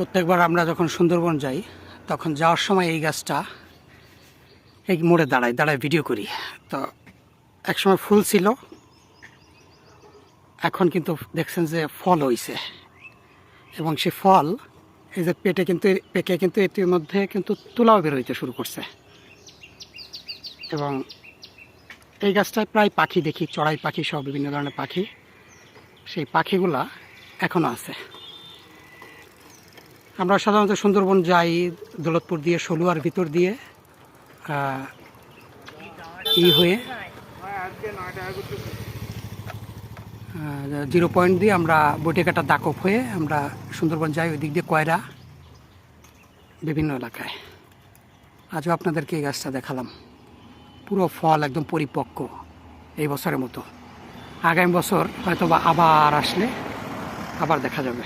প্রত্যেকবার আমরা যখন সুন্দরবন যাই, তখন যাওয়ার সময় এই গাছটা এই মোড়ে দাঁড়ায় দাঁড়ায় ভিডিও করি। তো একসময় ফুল ছিল, এখন কিন্তু দেখছেন যে ফল হইছে। এবং সে ফল, এই যে পেটে কিন্তু, পেকে কিন্তু এটির মধ্যে কিন্তু তুলাও বের হইতে শুরু করছে। এবং এই গাছটায় প্রায় পাখি দেখি, চড়াই পাখি সহ বিভিন্ন ধরনের পাখি। সেই পাখিগুলা এখনও আছে। আমরা সাধারণত সুন্দরবন যাই দৌলতপুর দিয়ে, সলুয়ার ভিতর দিয়ে ই হয়ে জিরো পয়েন্ট দিয়ে আমরা বটিকাটা দাকপ হয়ে আমরা সুন্দরবন যাই ওই দিক দিয়ে কয়রা, বিভিন্ন এলাকায়। আজও আপনাদেরকে এই গাছটা দেখালাম। পুরো ফল একদম পরিপক্ক এই বছরের মতো। আগামী বছর হয়তো আবার আসলে আবার দেখা যাবে।